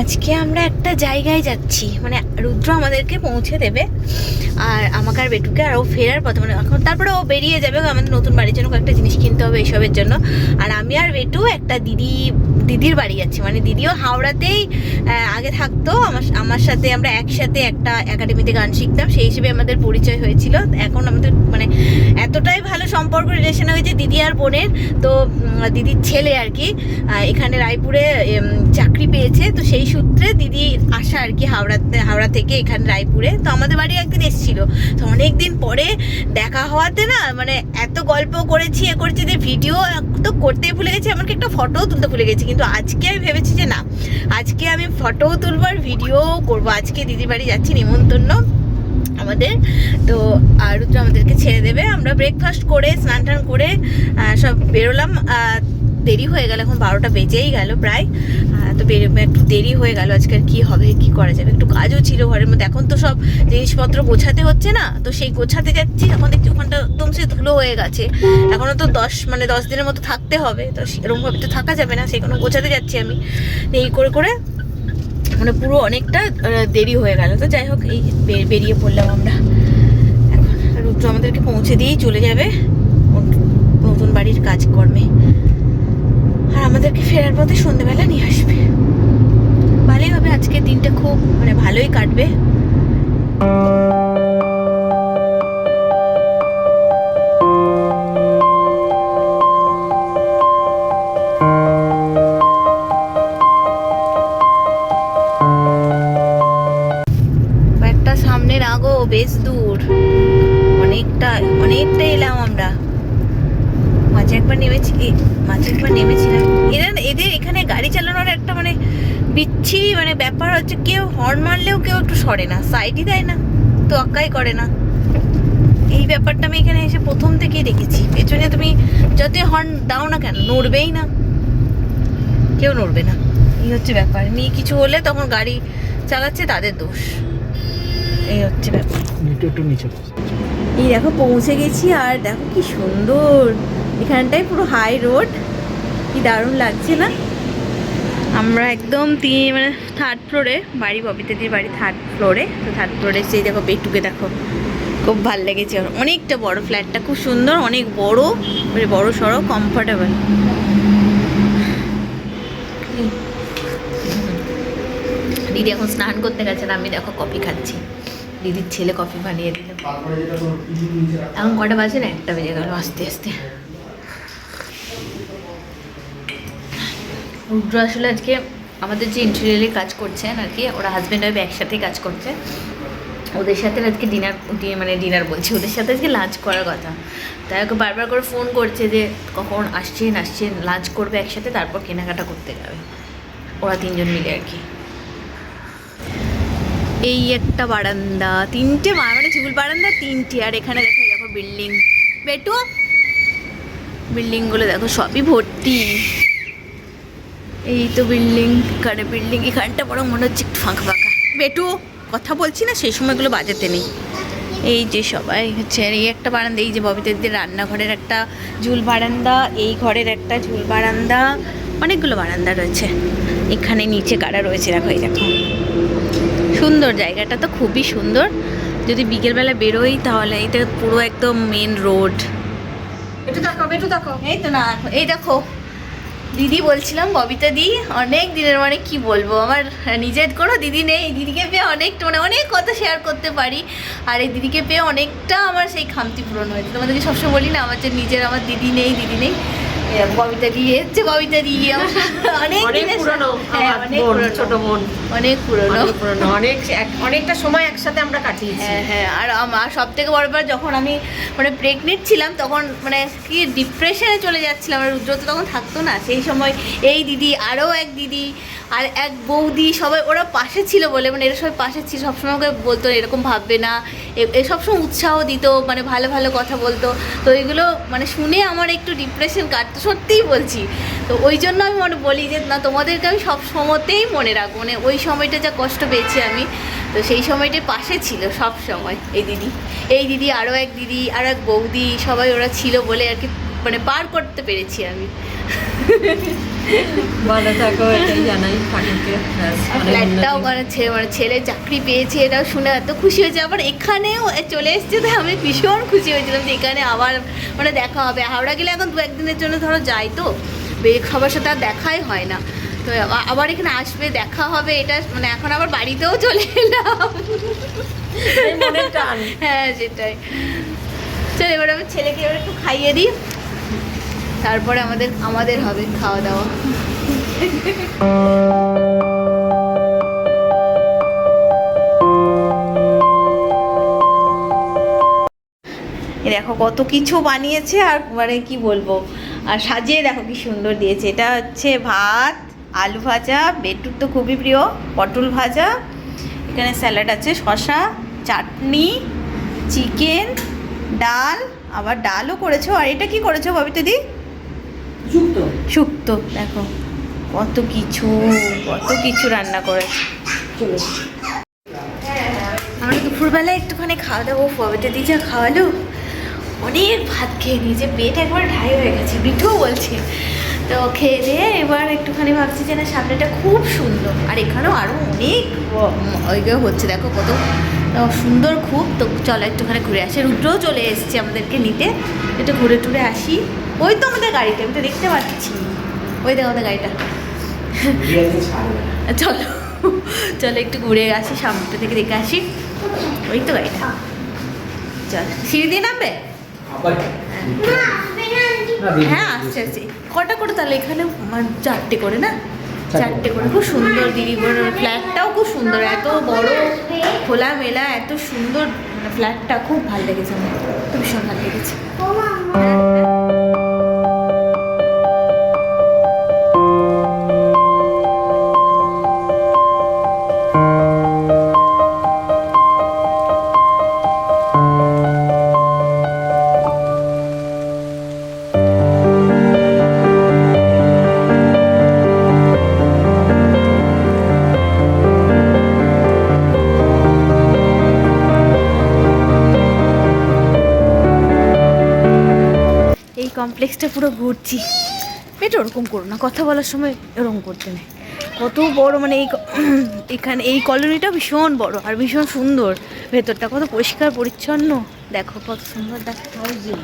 আজকে আমরা একটা জায়গায় যাচ্ছি। মানে রুদ্র আমাদেরকে পৌঁছে দেবে। আর আমাকে আর বেটুকে আর ও ফেরার পথে মানে এখন তারপরে ও বেরিয়ে যাবে আমাদের নতুন বাড়ির জন্য কয়েকটা জিনিস কিনতে হবে এইসবের জন্য। আর আমি আর বেটু একটা দিদি, দিদির বাড়ি যাচ্ছি। মানে দিদিও হাওড়াতেই আগে থাকতো। আমার আমার সাথে আমরা একসাথে একটা একাডেমিতে গান শিখতাম। সেই হিসেবে আমাদের পরিচয় হয়েছিল। এখন আমাদের মানে এতটাই ভালো সম্পর্ক রিলেশন হয়েছে দিদি আর বোনের। তো দিদির ছেলে আর কি। এখানে রায়পুরে চাকরি পেয়েছে। তো সেই সূত্রে দিদি আসা আর কি হাওড়াতে হাওড়া থেকে এখানে রায়পুরে। তো আমাদের বাড়ি একদিন এসেছিল। তো অনেক দিন পরে দেখা হওয়াতে না মানে এত গল্প করেছি, এ করেছি যে ভিডিও তো করতেই ভুলে গেছি, এমনকি একটা ফটোও তুলতে ভুলে গেছি। কিন্তু আজকে আমি ভেবেছি যে না, আজকে আমি ফটোও তুলবো আর ভিডিও করব। আজকে দিদির বাড়ি যাচ্ছি নিমন্ত্রণ আমাদের। তো আর আমাদেরকে ছেড়ে দেবে। আমরা ব্রেকফাস্ট করে স্নান টান করে সব বেরোলাম। দেরি হয়ে গেল, এখন বারোটা বেজেই গেল প্রায়। তো একটু দেরি হয়ে গেল, আজকে আর কি হবে, কি করা যাবে? একটু কাজও ছিল ঘরের মধ্যে, এখন তো সব জিনিসপত্র গোছাতে হচ্ছে না, তো সেই গোছাতে যাচ্ছি, এখন দেখছি ওখানটা একদম সে ধুলো হয়ে গেছে। এখনও তো দশ মানে দশ দিনের মতো থাকতে হবে, তো সেরকমভাবে তো থাকা যাবে না সেগুলো গোছাতে যাচ্ছি আমি। এই করে করে মানে পুরো অনেকটা দেরি হয়ে গেল। তো যাই হোক, এই বেরিয়ে পড়লাম আমরা। এখন রুদ্র আমাদেরকে পৌঁছে দিয়েই চলে যাবে নতুন বাড়ির কাজকর্মে। আর আমাদেরকে ফেরার পথে সন্ধেবেলা নিয়ে আসবে। ভালোই হবে, আজকের দিনটা খুব মানে ভালোই কাটবে। সরে না সাইডই দেয় না তো আক্কাই করে না। এই ব্যাপারটা আমি এখানে এসে প্রথম থেকেই দেখেছি। পেছনে তুমি যতই হর্ন দাও না কেন নড়বেই না। কেউ নড়বে না। এই হচ্ছে ব্যাপার। নিয়ে কিছু হলে তখন গাড়ি চালাচ্ছে তাদের দোষ। এই হচ্ছে ব্যাপার। এই দেখো পৌঁছে গেছি আর দেখো কি সুন্দর। এখানটাই পুরো হাই রোড কি দারুণ লাগছে না? আমরা একদম তিন মানে থার্ড ফ্লোরে বাড়ি ববিতাদির বাড়ি থার্ড ফ্লোরে তো থার্ড ফ্লোরে সেই দেখো পেটুকে দেখো। খুব ভালো লেগেছে ওর। অনেকটা বড় ফ্ল্যাটটা খুব সুন্দর, অনেক বড় মানে বড় সড়ো কমফোর্টেবল দিদি এখন স্নান করতে গেছেন আমি দেখো কফি খাচ্ছি। দিদির ছেলে কফি বানিয়ে দিল। এখন কটা বাজে না? একটা বেজে গেল, আস্তে আস্তে। রুদ্র আসলে আজকে আমাদের যে ইন্টেরিয়ারে কাজ করছেন আর কি, ওরা হাজব্যান্ড ওয়াইফ একসাথেই কাজ করছে। ওদের সাথে আজকে ডিনার মানে ডিনার বলছি, ওদের সাথে আজকে লাঞ্চ করার কথা। তাই ওকে বারবার করে ফোন করছে যে, কখন আসছেন আসছেন লাঞ্চ করবে একসাথে, তারপর কেনাকাটা করতে যাবে। ওরা তিনজন মিলে আর কি। এই একটা বারান্দা, তিনটে মানে ঝুল বারান্দা তিনটে, আর এখানে দেখো দেখো বিল্ডিং বেটু বিল্ডিংগুলো দেখো, সবই ভর্তি। এই তো বিল্ডিং এখানে বিল্ডিং এখানটা বড় মনে হচ্ছে একটু ফাঁকা ফাঁকা। বেটু কথা বলছি না? সেই সময়গুলো বাজাতে নেই। এই যে সবাই হচ্ছে এই একটা বারান্দা এই যে ববিতাদের রান্নাঘরের একটা ঝুল বারান্দা এই ঘরের একটা ঝুল বারান্দা অনেকগুলো বারান্দা রয়েছে। এখানে নিচে কারা রয়েছে দেখো এই দেখো। সুন্দর জায়গাটা তো খুবই সুন্দর। যদি বিকেলবেলা বেরোই তাহলে এটা পুরো একদম মেন রোড একটু দেখো একটু দেখো এই তো না এই দেখো। দিদি বলছিলাম, ববিতা দি, অনেক দিনের মানে কি বলব? আমার নিজের কোনো দিদি নেই। দিদিকে পেয়ে অনেকটা মানে অনেক কথা শেয়ার করতে পারি। আর এই দিদিকে পেয়ে অনেকটা আমার সেই খামতি পূরণ হয়েছে। তোমাদেরকে সবসময় বলি না, আমার যে নিজের, আমার দিদি নেই দিদি নেই। এ, দিয়ে এসছে হচ্ছে দিয়ে। অনেক পুরনো হ্যাঁ, পুরনো। ছোট বোন। অনেক পুরনো। পুরনো। অনেক অনেকটা সময় একসাথে আমরা কাটিয়েছি। হ্যাঁ হ্যাঁ আর আমার সব থেকে বড় ব্যাপার যখন আমি মানে প্রেগনেন্ট ছিলাম তখন মানে কি ডিপ্রেশনে চলে যাচ্ছিলাম আর রুদ্র তো তখন থাকতো না। সেই সময় এই দিদি আরও এক দিদি আর এক বৌদি সবাই, ওরা পাশে ছিল বলে মানে এরা সবাই পাশে ছিল, সবসময় আমাকে বলতো, এরকম ভাববে না। এ- সবসময় উৎসাহ দিত মানে ভালো ভালো কথা বলতো। তো এগুলো মানে শুনে আমার একটু ডিপ্রেশন কাটতো, সত্যিই বলছি। তো ওই জন্য আমি মনে বলি যে, না, তোমাদেরকে আমি সব সময়তেই মনে রাখব। মানে ওই সময়টা যা কষ্ট পেয়েছি আমি, তো সেই সময়টা পাশে ছিল সব সময়। এই দিদি এই দিদি আরও এক দিদি আরও এক বৌদি, সবাই ওরা ছিল বলে আর কি মানে পার করতে পেরেছি আমি। ভালো থাকো এটাই জানাই ঠাকুরকে। ফ্ল্যাটটাও। মানে মানে ছেলে চাকরি পেয়েছে এটাও শুনে এত খুশি হয়েছে। আবার এখানেও চলে এসেছে তো আমি ভীষণ খুশি হয়েছিলাম যে এখানে আবার মানে দেখা হবে। হাওড়া গেলে এখন দু একদিনের জন্য ধরো যাই তো সবার সাথে আর দেখাই হয় না। তো আবার এখানে আসবে দেখা হবে এটা মানে এখন আবার বাড়িতেও চলে এলাম। হ্যাঁ সেটাই। চল এবার আমার ছেলেকে এবার একটু খাইয়ে দিই। তারপরে আমাদের আমাদের হবে খাওয়া দাওয়া। দেখো কত কিছু বানিয়েছে আর মানে কি বলব? আর সাজিয়ে দেখো কি সুন্দর দিয়েছে। এটা হচ্ছে ভাত, আলু ভাজা, বেটুর তো খুবই প্রিয়, পটল ভাজা, এখানে স্যালাড আছে শশা চাটনি, চিকেন, ডাল, আবার ডালও করেছ। আর এটা কি করেছ ববিতা দি? যুক্ত শুক্তো দেখো। কত কিছু কত কিছু রান্না করেছে আমরা দুপুরবেলা একটুখানি খাওয়া দাওয়া ফবেতে দিয়ে যা খাওয়ালো। অনেক ভাত খেয়ে নিয়েছে পেট একবার ঢাই হয়ে গেছে মিঠুও বলছে। তো খেয়ে দিয়ে এবার একটুখানি ভাবছি যে না সামনেটা খুব সুন্দর। আর এখানেও আরও অনেক ওইগুলো হচ্ছে দেখো কত সুন্দর খুব। তো চলো একটুখানি ঘুরে আসি। রুদ্রও চলে এসেছে আমাদেরকে নিতে। একটু ঘুরে টুরে আসি। ওই তো আমাদের গাড়িটা আমি তো দেখতে পাচ্ছি। ওই দেখো আমাদের গাড়িটা। চলো চলো একটু ঘুরে আসি সামনেটা থেকে দেখে আসি। ওই তো গাড়িটা। চল সিঁড়ি দিয়ে নামবে? হ্যাঁ আসছে আসছে। কটা করে তাহলে এখানে? মানে চারটে করে না? চারটে করে। খুব সুন্দর দিদি ফ্ল্যাটটাও খুব সুন্দর। এত বড় খোলা মেলা এত সুন্দর মানে ফ্ল্যাটটা খুব ভালো লেগেছে আমার। তো ভীষণ ভালো লেগেছে। কমপ্লেক্সটা পুরো ঘুরছি। এটা ওরকম করো না কথা বলার সময় এরকম করতে নেই কত বড় মানে এই এখানে এই কলোনিটা ভীষণ বড় আর ভীষণ সুন্দর। ভেতরটা কত পরিষ্কার পরিচ্ছন্ন। দেখো কত সুন্দর দেখো হাউজিং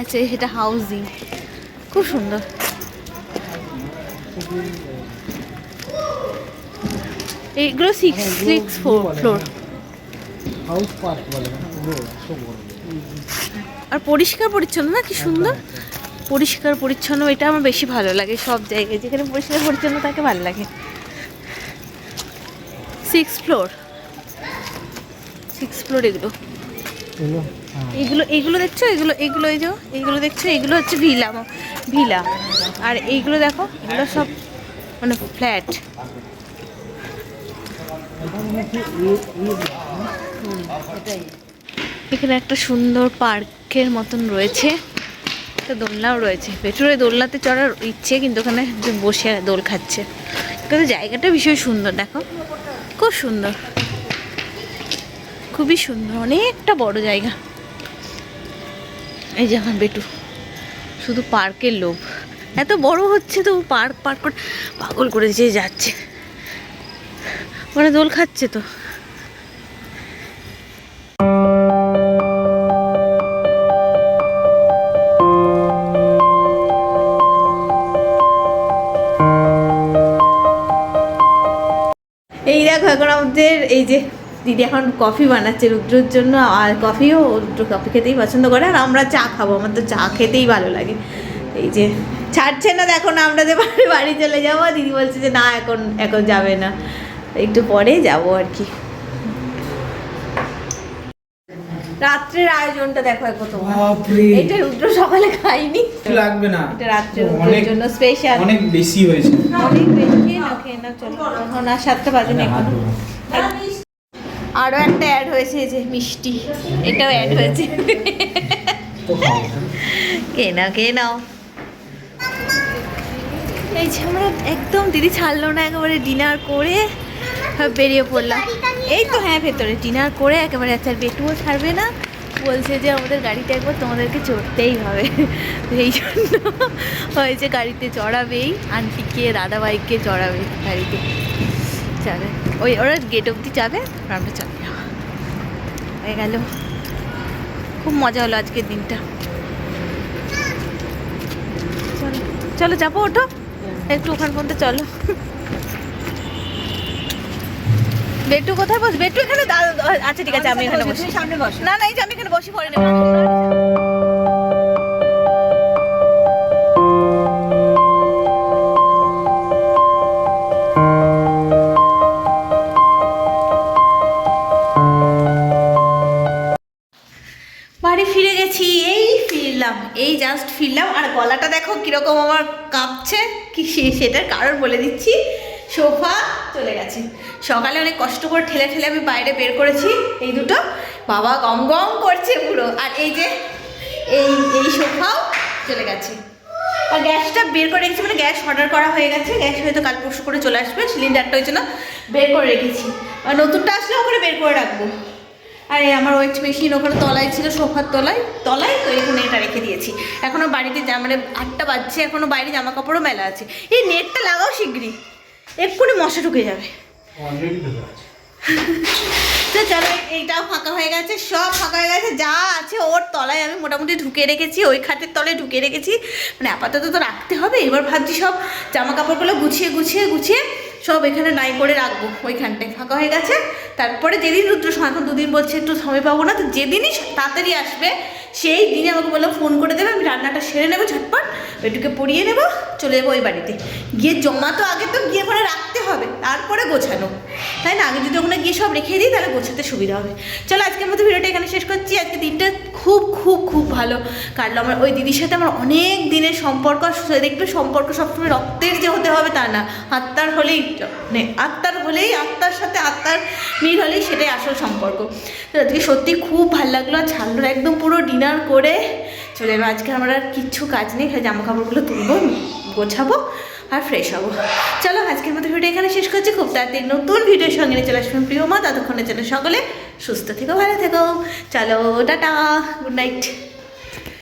আচ্ছা সেটা হাউজিং খুব সুন্দর। এইগুলো সিক্স সিক্স ফোর ফ্লোর আর পরিষ্কার পরিচ্ছন্ন না কি সুন্দর? পরিষ্কার পরিচ্ছন্ন এটা আমার বেশি ভালো লাগে সব জায়গায়। যেখানে পরিষ্কার পরিচ্ছন্ন তাকে ভালো লাগে। সিক্স ফ্লোর সিক্স ফ্লোর এগুলো। এগুলো? এগুলো দেখছ? এগুলো এগুলো এই যে এইগুলো দেখছ? এগুলো হচ্ছে ভিলা ভিলা আর এইগুলো দেখো এগুলো সব মানে ফ্ল্যাট এখানে একটা সুন্দর পার্কের মতন রয়েছে। একটা দোলনাও রয়েছে। পেট্রোলে দোলনাতে চড়ার ইচ্ছে, কিন্তু ওখানে বসে দোল খাচ্ছে। কিন্তু জায়গাটা ভীষণ সুন্দর, দেখো। খুব সুন্দর। খুবই সুন্দর, অনেকটা বড় জায়গা। এই যে আমার বেটু, শুধু পার্কের লোভ। এত বড় হচ্ছে তো, পার্ক পার্ক করে পাগল করে যে যাচ্ছে। মানে দোল খাচ্ছে তো। এখন আমাদের এই যে দিদি এখন কফি বানাচ্ছে রুদ্রর জন্য, আর কফিও রুদ্র কফি খেতেই পছন্দ করে, আর আমরা চা খাব, আমার তো চা খেতেই ভালো লাগে। এই যে, ছাড়ছে না, দেখো না, আমরা যে বাড়ি বাড়ি চলে যাব, দিদি বলছে যে, না, এখন এখন যাবে না। একটু পরে যাব আর কি। রাত্রের আয়োজনটা দেখো এখন তোমার। এটা রুদ্র সকালে খাইনি লাগবে না। এটা রাত্রে রুদ্রের অনেক জন্য স্পেশাল অনেক বেশি হয়েছে। অনেক বেশি। খেয়ে নাও খেয়ে নাও চলো। আর সাতটা বাজে না এখন। আরও একটা অ্যাড হয়েছে যে মিষ্টি। এটাও অ্যাড হয়েছে। কে নাও কে নাও। এই যে আমরা একদম দিদি ছাড়লো না একেবারে ডিনার করে বেরিয়ে পড়লাম। এই তো হ্যাঁ ভেতরে ডিনার করে একেবারে আচ্ছা বেটুও ছাড়বে না। বলছে যে আমাদের গাড়িতে একবার তোমাদেরকে চড়তেই হবে। এই জন্য হয়েছে গাড়িতে চড়াবেই, আন্টিকে, দাদাভাইকে চড়াবে গাড়িতে। চলে ওই, ওরা গেট অবধি যাবে আমরা চলে যাব। হয়ে গেল। খুব মজা হলো আজকের দিনটা। চলো চলো, যাব ওঠো। একটু ওখান পর্যন্ত চলো। বেটু কোথায় বস? বেটু এখানে আচ্ছা ঠিক আছে আমি এখানে বসি। সামনে বস। না না এই যে আমি এখানে বসি পরে নেব। বাড়ি ফিরে গেছি এই ফিরলাম এই জাস্ট ফিরলাম। আর গলাটা দেখো কীরকম আমার কাঁপছে কি সেটার কারণ বলে দিচ্ছি। সোফা সকালে অনেক কষ্ট করে ঠেলে ঠেলে আমি বাইরে বের করেছি এই দুটো। বাবা গম গম করছে পুরো। আর এই যে, এই এই সোফাও চলে গেছে। আর গ্যাসটা বের করে রেখেছি মানে গ্যাস অর্ডার করা হয়ে গেছে। গ্যাস হয়তো কাল পরশু করে চলে আসবে। সিলিন্ডারটা ওই জন্য বের করে রেখেছি। আর নতুনটা আসলে ওখানে বের করে রাখব। আর, আমার ওয়েট মেশিন ওখানে তলায় ছিল, সোফার তলায়। তলায় তো এখানে এটা রেখে দিয়েছি। এখনও বাড়িতে মানে আটটা বাজছে এখনও বাইরে জামা কাপড়ও মেলা আছে। এই নেটটা লাগাও শিগগিরই। এক্ষুনি মশা ঢুকে যাবে। তো চলো, এইটাও ফাঁকা হয়ে গেছে, সব ফাঁকা হয়ে গেছে, যা আছে ওর তলায় আমি মোটামুটি ঢুকে রেখেছি, ওই খাটের তলায় ঢুকে রেখেছি। মানে আপাতত তো রাখতে হবে, এবার ভাবছি সব জামা কাপড়গুলো গুছিয়ে গুছিয়ে গুছিয়ে সব এখানে নাই করে রাখব, ওইখানটায় ফাঁকা হয়ে গেছে। তারপরে যেদিন রুদ্র এখন দুদিন বলছে, একটু সময় পাবো না? তো যেদিনই তাড়াতাড়ি আসবে, সেই দিনে আমাকে বলল, ফোন করে দেবে, আমি রান্নাটা সেরে নেব ঝটপট, ওইটুকে পরিয়ে নেব, চলে যাব ওই বাড়িতে। গিয়ে জমা তো আগে তো গিয়ে ওখানে রাখতে হবে, তারপরে গোছানো। তাই না? আগে যদি ওখানে গিয়ে সব রেখে দিই, তাহলে গোছাতে সুবিধা হবে। চলো আজকের মতো ভিডিওটা এখানে শেষ করছি। আজকে দিনটা খুব খুব খুব ভালো। কাটলো আমার ওই দিদির সাথে আমার অনেক দিনের সম্পর্ক দেখবে সম্পর্ক সবসময় রক্তের যে হতে হবে তা না। আত্মার হলেই মানে আত্মার হলেই, আত্মার সাথে আত্মার মিল হলেই সেটাই আসল সম্পর্ক। তো সত্যি খুব ভালো লাগল, আর ছাড়লো একদম পুরো ডিনার করে চলে এলো আজকে আমার আর কিচ্ছু কাজ নেই, খালি জামা কাপড়গুলো তুলবো, গোছাবো আর ফ্রেশ হব। চলো আজকের মতো ভিডিও এখানে শেষ করছি, খুব তাড়াতাড়ি নতুন ভিডিওর সঙ্গে নিয়ে চলে আসবেন প্রিয় মা ততক্ষণে চলো সকলে সুস্থ থেকো ভালো থেকো। চলো টাটা গুড নাইট।